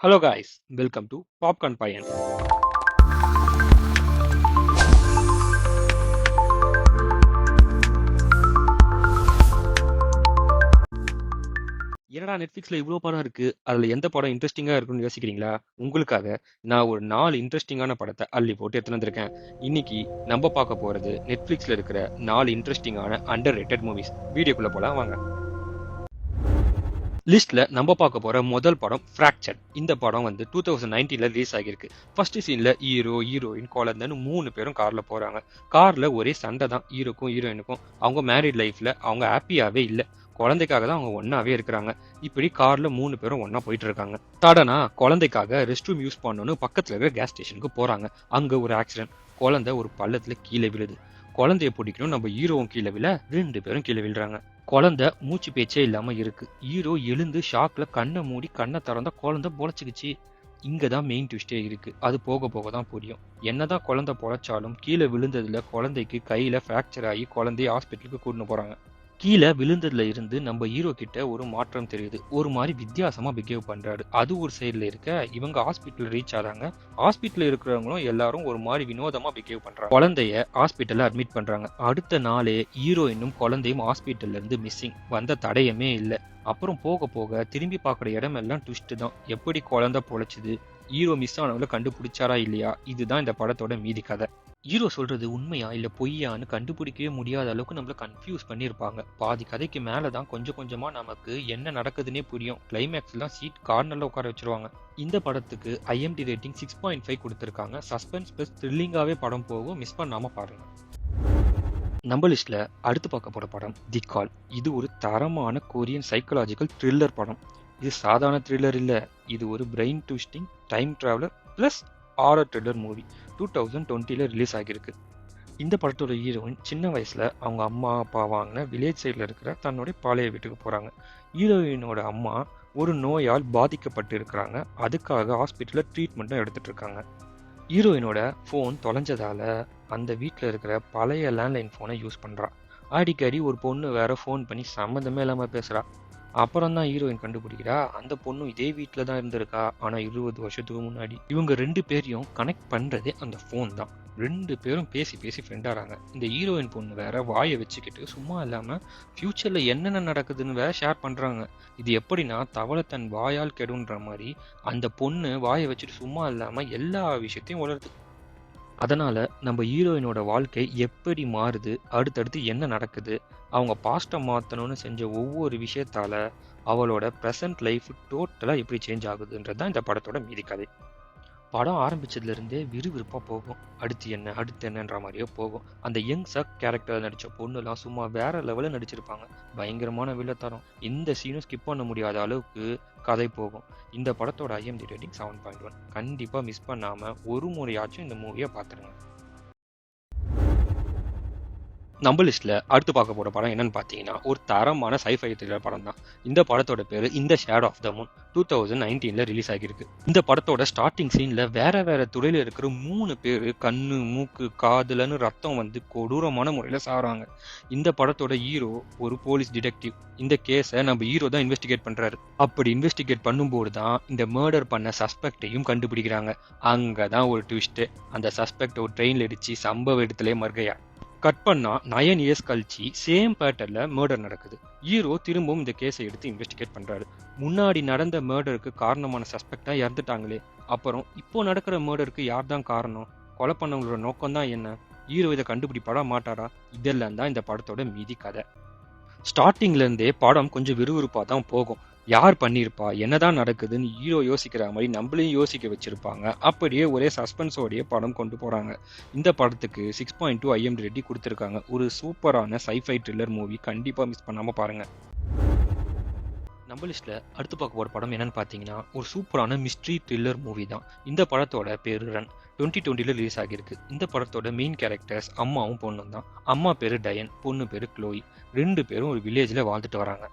Hello guys welcome to popcorn பையன் என்னடா நெட்ஃப்ளிக்ஸில் இவ்வளோ படம் இருக்குது அதில் எந்த படம் இன்ட்ரெஸ்டிங்காக இருக்குன்னு யோசிக்கிறீங்களா? உங்களுக்காக நான் ஒரு நாலு இன்ட்ரெஸ்டிங்கான படத்தை அள்ளி போட்டு எடுத்துன்னு வந்திருக்கேன். இன்னைக்கு நம்ம பார்க்க போகிறது நெட்ஃப்ளிக்ஸில் இருக்கிற நாலு இன்ட்ரெஸ்டிங்கான அண்டர் ரேட்டட் மூவிஸ் வீடியோக்குள்ளே போகலாம் வாங்க. லிஸ்ட்ல நம்ம பார்க்க போற முதல் படம் ஃப்ராக்சர் இந்த படம் வந்து டூ தௌசண்ட் நைன்டீன்ல ரிலீஸ் ஆகியிருக்கு. ஃபர்ஸ்ட் சீன்ல ஹீரோ ஹீரோயின் குழந்தைன்னு மூணு பேரும் கார்ல போறாங்க. கார்ல ஒரே சண்டை தான் ஹீரோக்கும் ஹீரோயினுக்கும் அவங்க மேரிட் லைஃப்ல அவங்க ஹாப்பியாவே இல்ல. குழந்தைக்காக தான் அவங்க ஒன்னாவே இருக்கிறாங்க. இப்படி கார்ல மூணு பேரும் ஒன்னா போயிட்டு இருக்காங்க. சடனா குழந்தைக்காக ரெஸ்ட் ரூம் யூஸ் பண்ணணும்னு பக்கத்துல இருக்கிற கேஸ் ஸ்டேஷனுக்கு போறாங்க. அங்க ஒரு ஆக்சிடென்ட் குழந்தை ஒரு பள்ளத்துல கீழே விழுது. குழந்தைய பிடிக்கணும். நம்ம ஹீரோவும் கீழே விழ ரெண்டு பேரும் கீழே விழுறாங்க. குழந்தை மூச்சு பேச்சே இல்லாம இருக்கு. ஹீரோ எழுந்து ஷாக்ல கண்ணை மூடி கண்ணை திறந்தா குழந்தை பொழைச்சிக்கிச்சு. இங்க தான் மெயின் ட்விஸ்டே இருக்கு. அது போக போக தான் புரியும். என்னதான் குழந்தை பொழைச்சாலும் கீழே விழுந்ததுல குழந்தைக்கு கையில ஃப்ராக்சர் ஆகி குழந்தைய ஹாஸ்பிட்டலுக்கு கூட்டின்னு போறாங்க. கீழே விழுந்ததுல இருந்து நம்ம ஹீரோ கிட்ட ஒரு மாற்றம் தெரியுது. ஒரு மாதிரி வித்தியாசமா பிஹேவ் பண்றாரு. அது ஒரு சைடுல இருக்க இவங்க ஹாஸ்பிட்டல் ரீச் ஆறாங்க. ஹாஸ்பிட்டல் இருக்கிறவங்களும் எல்லாரும் ஒரு மாதிரி வினோதமா பிஹேவ் பண்றாங்க. குழந்தைய ஹாஸ்பிட்டல்ல அட்மிட் பண்றாங்க. அடுத்த நாளே ஹீரோயினும் குழந்தையும் ஹாஸ்பிட்டல்ல இருந்து மிஸ்ஸிங் வந்த தடையமே இல்லை. அப்புறம் போக போக திரும்பி பார்க்குற இடமெல்லாம் ட்விஸ்ட் தான். எப்படி குழந்தை பொழைச்சுது? ஹீரோ மிஸ் ஆனவங்கள கண்டுபிடிச்சாரா இல்லையா? இதுதான் இந்த படத்தோட மீதி கதை. ஹீரோ சொல்றது உண்மையா இல்லை பொய்யான்னு கண்டுபிடிக்கவே முடியாத அளவுக்கு நம்மள கன்ஃபியூஸ் பண்ணியிருப்பாங்க பாதி கதைக்கு மேலே தான் கொஞ்சம் கொஞ்சமாக நமக்கு என்ன நடக்குதுன்னே புரியும். கிளைமேக்ஸ்லாம் சீட் கார்னரில் உட்கார வச்சிருவாங்க. இந்த படத்துக்கு IMD rating six point five கொடுத்துருக்காங்க. சஸ்பென்ஸ் ப்ளஸ் த்ரில்லிங்காகவே படம் போகும். மிஸ் பண்ணாம பாருங்க. நம்ம லிஸ்ட்டில் அடுத்து பார்க்க போகிற படம் தி கால் இது ஒரு தரமான கொரியன் சைக்கலாஜிக்கல் த்ரில்லர் படம். இது சாதாரண த்ரில்லர் இல்லை. இது ஒரு brain twisting time traveller plus horror thriller movie two thousand டுவெண்ட்டில release ஆகியிருக்கு. இந்த படத்தோட ஹீரோயின் சின்ன வயசில் அவங்க அம்மா அப்பா வாங்கின வில்லேஜ் சைடில் இருக்கிற தன்னுடைய பாளைய வீட்டுக்கு போகிறாங்க ஹீரோயினோட அம்மா ஒரு நோயால் பாதிக்கப்பட்டு இருக்கிறாங்க. அதுக்காக ஹாஸ்பிட்டலில் ட்ரீட்மெண்ட்டும் எடுத்துகிட்டு இருக்காங்க. ஹீரோயினோட ஃபோன் தொலைஞ்சதால் அந்த வீட்டில் இருக்கிற பழைய லேண்ட்லைன் ஃபோனை யூஸ் பண்ணுறா அடிக்கடி ஒரு பொண்ணு வேறு ஃபோன் பண்ணி சம்மந்தமே இல்லாமல் பேசுகிறா அப்புறம் தான் ஹீரோயின் கண்டுபிடிக்கிறா. அந்த பொண்ணு இதே வீட்டில் தான் இருந்திருக்கா. ஆனால் இருபது வருஷத்துக்கு முன்னாடி இவங்க ரெண்டு பேரையும் கனெக்ட் பண்ணுறதே அந்த ஃபோன் தான். ரெண்டு பேரும் பேசி பேசி ஃப்ரெண்டாகிறாங்க இந்த ஹீரோயின் பொண்ணு வேற வாயை வச்சுக்கிட்டு சும்மா இல்லாமல் ஃப்யூச்சரில் என்னென்ன நடக்குதுன்னு வேற ஷேர் பண்ணுறாங்க இது எப்படின்னா தவளை தன் வாயால் கெடுன்ற மாதிரி அந்த பொண்ணு வாயை வச்சுட்டு சும்மா இல்லாமல் எல்லா விஷயத்தையும் வளருது அதனால் நம்ம ஹீரோயினோட வாழ்க்கை எப்படி மாறுது அடுத்தடுத்து என்ன நடக்குது அவங்க பாஸ்ட்டை மாற்றணும்னு செஞ்ச ஒவ்வொரு விஷயத்தால் அவளோட ப்ரெசன்ட் லைஃப் டோட்டலாக எப்படி சேஞ்ச் ஆகுதுன்றது தான் இந்த படத்தோட மீதி கதை. படம் ஆரம்பிச்சதுலேருந்தே விறுவிறுப்பாக போகும். அடுத்து என்ன அடுத்து என்னன்ற மாதிரியே போகும். அந்த யங் சக் கேரக்டரில் நடித்த பொண்ணுலாம் சும்மா வேற லெவலில் நடிச்சிருப்பாங்க. பயங்கரமான வில்லத்தரம் இந்த சீனும் ஸ்கிப் பண்ண முடியாத அளவுக்கு கதை போகும். இந்த படத்தோட IMD rating seven point one கண்டிப்பாக மிஸ் பண்ணாமல் ஒரு முறையாச்சும் இந்த மூவியை பார்த்துருங்க நம்ம லிஸ்ட்ல அடுத்து பார்க்க போற படம் என்னன்னு பார்த்தீங்கன்னா ஒரு தரமான சைஃபை த்ரில்லர் படம் தான் இந்த படத்தோட பேரு இந்த shade of the moon two thousand நைன்டீன்ல release ஆகியிருக்கு. இந்த படத்தோட ஸ்டார்டிங் சீன்ல வேற வேற துறையில இருக்கிற மூணு பேர் கண்ணு மூக்கு காதுலன்னு ரத்தம் வந்து கொடூரமான முறையில சாறாங்க. இந்த படத்தோட ஹீரோ ஒரு போலீஸ் டிடெக்டிவ் இந்த கேஸை நம்ம ஹீரோ தான் இன்வெஸ்டிகேட் பண்றாரு. அப்படி இன்வெஸ்டிகேட் பண்ணும்போது தான் இந்த மர்டர் பண்ண சஸ்பெக்டையும் கண்டுபிடிக்கிறாங்க. அங்கதான் ஒரு ட்விஸ்ட் அந்த சஸ்பெக்ட் ஒரு ட்ரெயின்ல இடிச்சு சம்பவ இடத்துல மர்கையா கட் பண்ணா நயன் இயர்ஸ் கழிச்சு சேம் பேட்டர்ல மர்டர் நடக்குது. ஹீரோ திரும்பவும் இந்த கேஸை எடுத்து இன்வெஸ்டிகேட் பண்றாரு. முன்னாடி நடந்த மர்டருக்கு காரணமான சஸ்பெக்டா இறந்துட்டாங்களே. அப்புறம் இப்போ நடக்கிற மர்டருக்கு யார் தான் காரணம்? கொலை பண்ணவங்களோட நோக்கம் தான் என்ன? ஹீரோ இதை கண்டுபிடிப்பாடா மாட்டாரா? இதெல்லாம் தான் இந்த படத்தோட மீதி கதை. ஸ்டார்டிங்ல இருந்தே படம் கொஞ்சம் விறுவிறுப்பா தான் போகும். யார் பண்ணியிருப்பா என்னதான் நடக்குதுன்னு ஹீரோ யோசிக்கிற மாதிரி நம்மளையும் யோசிக்க வச்சிருப்பாங்க. அப்படியே ஒரே சஸ்பென்ஸோடைய படம் கொண்டு போறாங்க. இந்த படத்துக்கு six point two IM rating கொடுத்துருக்காங்க. ஒரு சூப்பரான சைஃபை த்ரில்லர் மூவி கண்டிப்பாக மிஸ் பண்ணாமல் பாருங்க. நம்ம லிஸ்ட்ல அடுத்து பார்க்க போற படம் என்னன்னு பார்த்தீங்கன்னா ஒரு சூப்பரான மிஸ்ட்ரி த்ரில்லர் மூவி தான். இந்த படத்தோட பேரு ரன் டுவெண்ட்டி டுவெண்ட்டில ரிலீஸ் ஆகியிருக்கு. இந்த படத்தோட மெயின் கேரக்டர்ஸ் அம்மாவும் பொண்ணும் தான். அம்மா பேரு டயன் பொண்ணு பேரு க்ளோய் ரெண்டு பேரும் ஒரு வில்லேஜ்ல வாழ்ந்துட்டு வராங்க.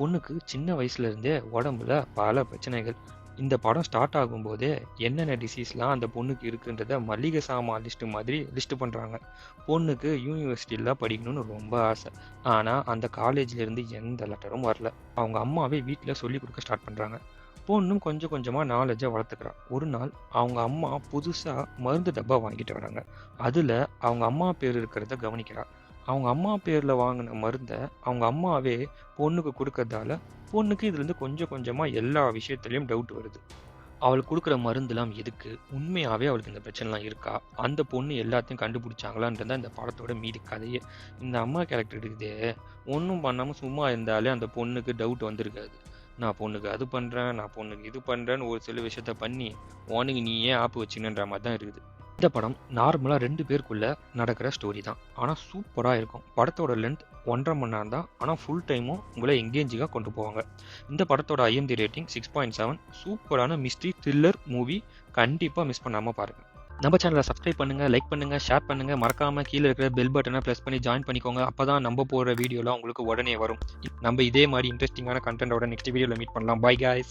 பொண்ணுக்கு சின்ன வயசுல இருந்தே உடம்புல பல பிரச்சனைகள். இந்த படம் ஸ்டார்ட் ஆகும்போதே என்னென்ன டிசீஸ்லாம் அந்த பொண்ணுக்கு இருக்குன்றத மளிகை சாமான் லிஸ்ட் மாதிரி லிஸ்ட் பண்ணுறாங்க பொண்ணுக்கு யூனிவர்சிட்டியில் படிக்கணும்னு ரொம்ப ஆசை. ஆனால் அந்த காலேஜ்லேருந்து எந்த லெட்டரும் வரல. அவங்க அம்மாவே வீட்டில் சொல்லி கொடுக்க ஸ்டார்ட் பண்ணுறாங்க பொண்ணும் கொஞ்சம் கொஞ்சமாக நாலேஜை வளர்த்துக்கிறா. ஒரு நாள் அவங்க அம்மா புதுசாக மருந்து டப்பா வாங்கிட்டு வராங்க. அதில் அவங்க அம்மா பேர் இருக்கிறத கவனிக்கிறா. அவங்க அம்மா பேரில் வாங்கின மருந்தை அவங்க அம்மாவே பொண்ணுக்கு கொடுக்கறதால பொண்ணுக்கு இதுலேருந்து கொஞ்சம் கொஞ்சமாக எல்லா விஷயத்துலையும் டவுட் வருது. அவளுக்கு கொடுக்குற மருந்துலாம் எதுக்கு? உண்மையாகவே அவளுக்கு இந்த பிரச்சனைலாம் இருக்கா? அந்த பொண்ணு எல்லாத்தையும் கண்டுபிடிச்சாங்களான்றது தான் இந்த படத்தோட மீதி கதையே. இந்த அம்மா கேரக்டர் இருக்குதே ஒன்றும் பண்ணாமல் சும்மா இருந்தாலே அந்த பொண்ணுக்கு டவுட் வந்திருக்காது. நான் பொண்ணுக்கு அது பண்ணுறேன் நான் பொண்ணுக்கு இது பண்ணுறேன்னு ஒரு சில விஷயத்த பண்ணி உனக்கு நீ ஏன் ஆப்பு வச்சுக்கணுன்ற மாதிரி தான் இருக்குது. இந்த படம் நார்மலாக ரெண்டு பேருக்குள்ள நடக்கிற ஸ்டோரி தான். ஆனால் சூப்பராக இருக்கும். படத்தோட லென்த் ஒன்றரை மணி நேரம் தான். ஆனால் ஃபுல் டைமும் உங்களை எங்கேஜிங்காக கொண்டு போவாங்க. இந்த படத்தோட IMD rating six point seven சூப்பரான மிஸ்ட்ரி த்ரில்லர் மூவி கண்டிப்பாக மிஸ் பண்ணாமல் பாருங்கள் நம்ம சேனலை சப்ஸ்கிரைப் பண்ணுங்கள் லைக் பண்ணுங்கள் ஷேர் பண்ணுங்க. மறக்காம கீழே இருக்கிற பெல் பட்டனை ப்ரெஸ் பண்ணி ஜாயின் பண்ணிக்கோங்க. அப்போ தான் நம்ம போடுற வீடியோலாம் உங்களுக்கு உடனே வரும். நம்ம இதே மாதிரி இன்ட்ரெஸ்டிங்கான கண்டென்ட்டோட நெக்ஸ்ட் வீடியோவில் மீட் பண்ணலாம். Bye guys.